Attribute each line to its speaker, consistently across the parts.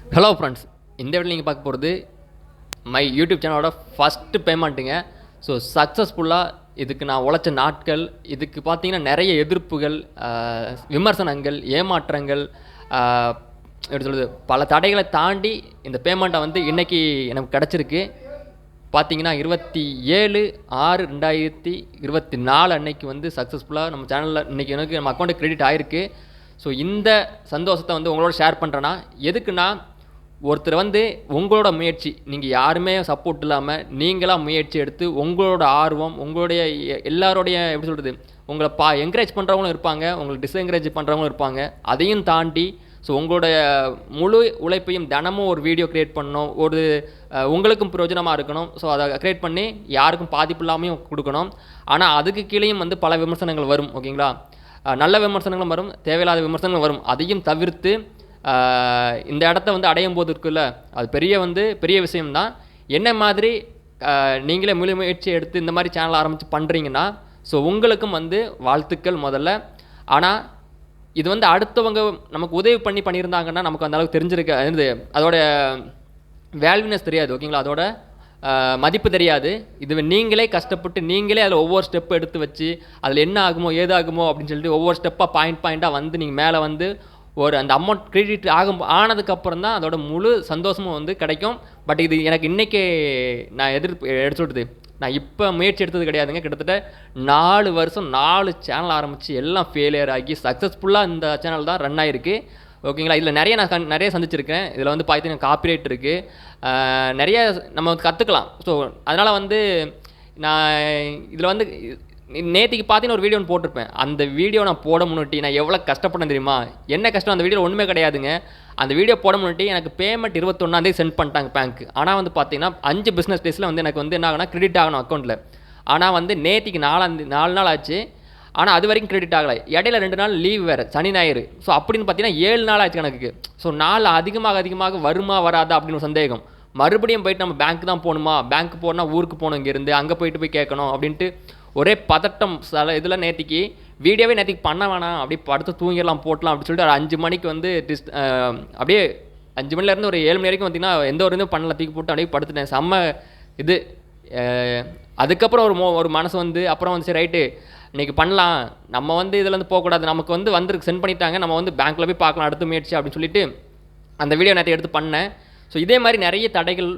Speaker 1: Hello friends இந்த video நீங்கள் பார்க்க போகிறது மை யூடியூப் சேனலோட ஃபஸ்ட்டு பேமெண்ட்டுங்க ஸோ சக்ஸஸ்ஃபுல்லாக இதுக்கு நான் உழைச்ச நாட்கள் இதுக்கு பார்த்தீங்கன்னா நிறைய எதிர்ப்புகள் விமர்சனங்கள் ஏமாற்றங்கள் எப்படி சொல்கிறது பல தடைகளை தாண்டி இந்த பேமெண்ட்டை வந்து இன்றைக்கி எனக்கு கிடச்சிருக்கு. பார்த்தீங்கன்னா இருபத்தி ஏழு ஆறு ரெண்டாயிரத்தி இருபத்தி நாலு அன்னைக்கு வந்து சக்ஸஸ்ஃபுல்லாக நம்ம சேனலில் இன்றைக்கி எனக்கு நம்ம அக்கௌண்ட்டு க்ரெடிட் ஆகிருக்கு ஸோ இந்த சந்தோஷத்தை வந்து உங்களோட ஷேர் பண்ணுறேன்னா எதுக்குன்னா ஒருத்தர் வந்து உங்களோட முயற்சி நீங்கள் யாருமே சப்போர்ட் இல்லாமல் நீங்களாக முயற்சி எடுத்து உங்களோட ஆர்வம் உங்களுடைய எ- எல்லாரோடைய எப்படி சொல்கிறது உங்களை பா என்கரேஜ் பண்ணுறவங்களும் இருப்பாங்க உங்களை டிஸ்என்கரேஜ் பண்ணுறவங்களும் இருப்பாங்க. அதையும் தாண்டி ஸோ உங்களுடைய முழு உழைப்பையும் தினமும் ஒரு வீடியோ க்ரியேட் பண்ணணும் ஒரு உங்களுக்கும் பிரயோஜனமாக இருக்கணும். ஸோ அதை க்ரியேட் பண்ணி யாருக்கும் பாதிப்பு இல்லாமையும் கொடுக்கணும். ஆனால் அதுக்கு கீழேயும் வந்து பல விமர்சனங்கள் வரும் ஓகேங்களா? நல்ல விமர்சனங்களும் வரும் தேவையில்லாத விமர்சனங்களும் வரும். அதையும் தவிர்த்து இந்த இடத்த வந்து அடையும் போது இருக்குல்ல அது பெரிய வந்து பெரிய விஷயம்தான். என்ன மாதிரி நீங்களே முழு முயற்சி எடுத்து இந்த மாதிரி சேனல் ஆரம்பித்து பண்ணுறீங்கன்னா ஸோ உங்களுக்கும் வந்து வாழ்த்துக்கள் முதல்ல. ஆனால் இது வந்து அடுத்தவங்க நமக்கு உதவி பண்ணி பண்ணியிருந்தாங்கன்னா நமக்கு அந்த அளவுக்கு தெரிஞ்சிருக்க இது அதோட வேல்யூனஸ் தெரியாது ஓகேங்களா அதோட மதிப்பு தெரியாது. இது நீங்களே கஷ்டப்பட்டு நீங்களே அதில் ஒவ்வொரு ஸ்டெப் எடுத்து வச்சு அதில் என்ன ஆகுமோ ஏதாகுமோ அப்படின்னு சொல்லிட்டு ஒவ்வொரு ஸ்டெப்பாக பாயிண்ட் பாயிண்ட்டாக வந்து நீங்கள் மேலே வந்து ஒரு அந்த அமௌண்ட் கிரெடிட் ஆகும் ஆனதுக்கப்புறம் தான் அதோட முழு சந்தோஷமும் வந்து கிடைக்கும். பட் இது எனக்கு இன்றைக்கே நான் எதிர்ப்பு எடுத்து நான் இப்போ முயற்சி எடுத்தது கிடையாதுங்க. கிட்டத்தட்ட நாலு வருஷம் நாலு சேனல் ஆரம்பித்து எல்லாம் ஃபெயிலியர் ஆகி சக்ஸஸ்ஃபுல்லாக இந்த சேனல் தான் ரன் ஆகிருக்கு ஓகேங்களா இதில் நிறைய நான் நிறைய சந்திச்சிருக்கேன். இதில் வந்து பார்த்தீங்கன்னா காப்பிரைட் இருக்குது நிறைய நம்ம கற்றுக்கலாம் ஸோ அதனால் வந்து நான் இதில் வந்து நேற்றுக்கு பார்த்தீங்கன்னா ஒரு வீடியோ ஒன்று போட்டிருப்பேன். அந்த வீடியோ நான் போட முன்னாடி நான் எவ்வளோ கஷ்டப்பட்டேன் தெரியுமா? என்ன கஷ்டம்? அந்த வீடியோ ஒன்றுமே கிடையாதுங்க. அந்த வீடியோ போட முன்னாடி எனக்கு பேமெண்ட் இருபத்தொன்னாந்தே சென்ட் பண்ணிட்டாங்க பேங்க்கு ஆனால் வந்து பார்த்தீங்கன்னா அஞ்சு பிஸ்னஸ் டேஸில் வந்து எனக்கு வந்து என்ன ஆகுனா கிரெடிட் ஆகணும் அக்கௌண்ட்டில் ஆனால் வந்து நேற்றுக்கு நாலாந்தி நாலு நாள் ஆச்சு. ஆனால் அது வரைக்கும் கிரெடிட் ஆகலை. இடையில ரெண்டு நாள் லீவ் வேறு சனி ஞாயிறு. ஸோ அப்படின்னு பார்த்தீங்கன்னா ஏழு நாள் ஆச்சு கணக்கு ஸோ நாள் அதிகமாக அதிகமாக வருமா வராதா அப்படின்னு ஒரு சந்தேகம். மறுபடியும் போயிட்டு நம்ம பேங்க் தான் போகணுமா? பேங்க் போனால் ஊருக்கு போகணும் இங்கேருந்து அங்கே போயிட்டு போய் கேட்கணும் அப்படின்ட்டு ஒரே பதட்டம் சில இதில் நேற்றுக்கு வீடியோவே நேற்றுக்கு பண்ண வேணாம் அப்படியே படுத்து தூங்கிடலாம் போட்டலாம் அப்படின்னு சொல்லிட்டு ஒரு அஞ்சு மணிக்கு வந்து டிஸ் அப்படியே அஞ்சு மணிலேருந்து ஒரு ஏழு மணி வரைக்கும் பார்த்தீங்கன்னா எந்த ஒரு இதுவும் பண்ணல தூக்கி போட்டு அப்படியே படுத்துட்டேன். செம்ம இது. அதுக்கப்புறம் ஒரு மோ ஒரு மனசு வந்து அப்புறம் வந்து சரி ரைட்டு இன்றைக்கி பண்ணலாம். நம்ம வந்து இதுலேருந்து போகக்கூடாது. நமக்கு வந்து வந்துருக்கு சென்ட் பண்ணிட்டாங்க. நம்ம வந்து பேங்க்கில் போய் பார்க்கலாம் அடுத்த முயற்சி அப்படின்னு சொல்லிட்டு அந்த வீடியோ நேற்று எடுத்து பண்ணேன். ஸோ இதே மாதிரி நிறைய தடைகள்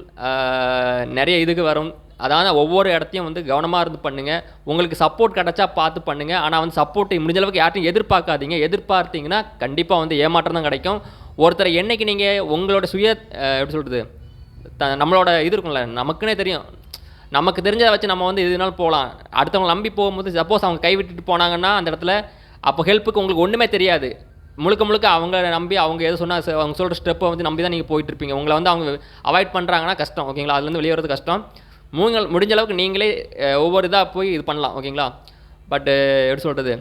Speaker 1: நிறைய இதுக்கு வரும். அதாவது ஒவ்வொரு இடத்தையும் வந்து கவனமாக இருந்து பண்ணுங்கள் உங்களுக்கு சப்போர்ட் கிடச்சா பார்த்து பண்ணுங்கள் ஆனால் வந்து சப்போர்ட்டை முடிஞ்ச அளவுக்கு யார்ட்டையும் எதிர்பார்க்காதீங்க. எதிர்பார்த்தீங்கன்னா கண்டிப்பாக வந்து ஏமாற்றம் தான் கிடைக்கும். ஒருத்தரை என்னைக்கு நீங்கள் உங்களோட சுய எப்படி சொல்கிறது த நம்மளோட இது இருக்கும்ல நமக்குன்னே தெரியும். நமக்கு தெரிஞ்சதை வச்சு நம்ம வந்து எதுனாலும் போகலாம். அடுத்தவங்க நம்பி போகும்போது சப்போஸ் அவங்க கைவிட்டுட்டு போனாங்கன்னா அந்த இடத்துல அப்போ ஹெல்ப்புக்கு உங்களுக்கு ஒன்றுமே தெரியாது. முழுக்க முழுக்க அவங்க நம்பி அவங்க எது சொன்னால் அவங்க சொல்கிற ஸ்டெப்பை வந்து நம்பி தான் நீங்கள் போயிட்டுருப்பீங்க உங்களை வந்து அவங்க அவாய்ட் பண்ணுறாங்கன்னா கஷ்டம். ஓகேங்களா? அதுலேருந்து வெளியே வரது கஷ்டம். மூங்க முடிஞ்ச அளவுக்கு நீங்களே ஒவ்வொரு இதாக போய் இது பண்ணலாம் ஓகேங்களா? பட்டு எப்படி சொல்கிறது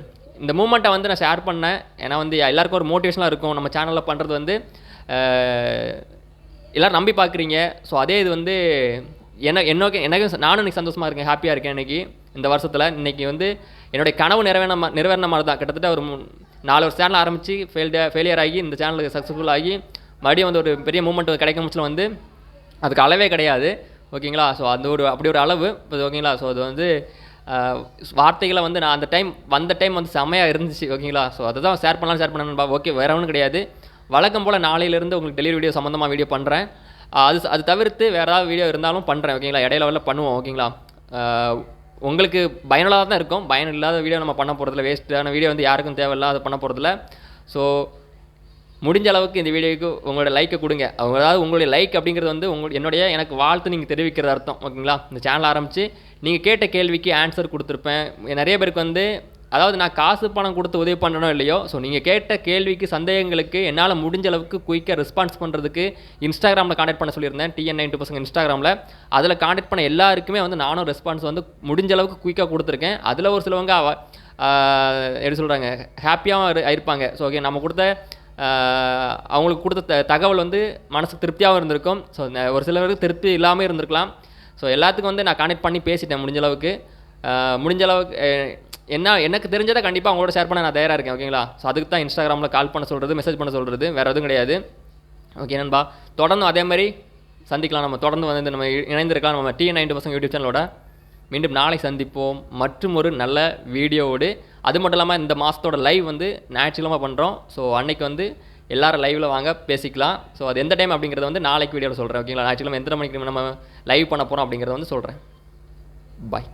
Speaker 1: இந்த மூமெண்ட்டை வந்து நான் ஷேர் பண்ணேன். ஏன்னா வந்து எல்லாருக்கும் ஒரு மோட்டிவேஷனாக இருக்கும். நம்ம சேனலில் பண்ணுறது வந்து எல்லோரும் நம்பி பார்க்குறீங்க. ஸோ அதே இது வந்து என்ன என்னோக்கு எனக்கும் நானும் இன்றைக்கி சந்தோஷமாக இருக்கேன் ஹாப்பியாக இருக்கேன் இன்றைக்கி இந்த வருஷத்தில். இன்னைக்கு வந்து என்னுடைய கனவு நிறைவேற நிறைவேறின மாதிரி தான் கிட்டத்தட்ட ஒரு நாலு ஒரு சேனல் ஆரம்பித்து ஃபெயில்ட ஃபெயிலியர் ஆகி இந்த சேனலுக்கு சக்ஸஸ்ஃபுல் ஆகி மறுபடியும் வந்து ஒரு பெரிய மூமெண்ட் கிடைக்கும் பட்சத்தில் வந்து அதுக்கு அளவே கிடையாது. ஓகேங்களா? ஸோ அது ஒரு அப்படி ஒரு அளவு. இப்போ ஓகேங்களா? ஸோ அது வந்து வார்த்தைகளை வந்து நான் அந்த டைம் வந்த டைம் வந்து செம்மையாக இருந்துச்சு. ஓகேங்களா? ஸோ அதை தான் ஷேர் பண்ணலாம் ஷேர் பண்ணணும்பா ஓகே வேற ஒன்றும் கிடையாது. வழக்கம் போல் நாளையிலேருந்து உங்களுக்கு டெலிவரி வீடியோ சம்மந்தமாக வீடியோ பண்ணுறேன் அது அது தவிர்த்து வேறு ஏதாவது வீடியோ இருந்தாலும் பண்ணுறேன் ஓகேங்களா? இடையில வரல பண்ணுவோம். ஓகேங்களா? உங்களுக்கு பயனுள்ளதாக தான் இருக்கும். பயன் இல்லாத வீடியோ நம்ம பண்ண போகிறதில்ல வேஸ்ட்டான வீடியோ வந்து யாருக்கும் தேவையில்லாத பண்ண போகிறதில்ல ஸோ முடிஞ்ச அளவுக்கு இந்த வீடியோக்கு உங்களோட லைக்கை கொடுங்க. அவங்க அதாவது உங்களுடைய லைக் அப்படிங்கிறது வந்து உங்கள் என்னுடைய எனக்கு வாழ்த்து நீங்கள் தெரிவிக்கிறது அர்த்தம். ஓகேங்களா? இந்த சேனல் ஆரம்பித்து நீங்கள் கேட்ட கேள்விக்கு ஆன்சர் கொடுத்துருப்பேன். நிறைய பேருக்கு வந்து அதாவது நான் காசு பணம் கொடுத்து உதவி பண்ணணும் இல்லையோ ஸோ நீங்கள் கேட்ட கேள்விக்கு சந்தேகங்களுக்கு என்னால் முடிஞ்ச அளவுக்கு குயிக்காக ரெஸ்பான்ஸ் பண்ணுறதுக்கு இன்ஸ்டாகிராமில் காண்டாக்ட் பண்ண சொல்லியிருந்தேன். டிஎன் நைன் டூ பசங்க இன்ஸ்டாகிராமில் அதில் காண்டாக்ட் பண்ண எல்லாருக்குமே வந்து நானும் ரெஸ்பான்ஸ் வந்து முடிஞ்ச அளவுக்கு குயிக்காக கொடுத்துருக்கேன். அதில் ஒரு சிலவங்க எப்படி சொல்கிறாங்க ஹாப்பியாகவும் இருப்பாங்க ஸோ ஓகே நம்ம கொடுத்த அவங்களுக்கு கொடுத்த த- தகவல் வந்து மனசுக்கு திருப்தியாகவும் இருந்திருக்கும். ஸோ ஒரு சிலருக்கு திருப்தி இல்லாமல் இருந்திருக்கலாம். ஸோ எல்லாத்துக்கும் வந்து நான் கனெக்ட் பண்ணி பேசிட்டேன் முடிஞ்ச அளவுக்கு. முடிஞ்ச அளவுக்கு என்ன எனக்கு தெரிஞ்சதை கண்டிப்பாக அவங்களோட ஷேர் பண்ண நான் தயாராக இருக்கேன் ஓகேங்களா ஸோ அதுக்கு தான் இன்ஸ்டாகிராமில் கால் பண்ண சொல்கிறது மெசேஜ் பண்ண சொல்கிறது வேறு எதுவும் கிடையாது. ஓகே நண்பா. தொடர்ந்து அதே மாதிரி சந்திக்கலாம் நம்ம. தொடர்ந்து வந்து நம்ம இணைந்திருக்கலாம் நம்ம டி நைன்டி பசங்க யூடியூப் சேனலோட மீண்டும் நாளை சந்திப்போம். மற்றும் ஒரு நல்ல வீடியோவோடு. அது மட்டும் இல்லாமல் இந்த மாதத்தோட லைவ் வந்து ஞாயிற்றுக்கிழமை பண்ணுறோம் ஸோ அன்னைக்கு வந்து எல்லாரும் லைவில் வாங்க பேசிக்கலாம். ஸோ அது எந்த டைம் அப்படிங்கிறத வந்து நாளைக்கு வீடியோவில் சொல்கிறேன் ஓகேங்களா? ஞாயிற்றுக்கிழமை எத்தனை மணிக்கு நம்ம லைவ் பண்ண போகிறோம் அப்படிங்கிறத வந்து சொல்கிறேன் பாய்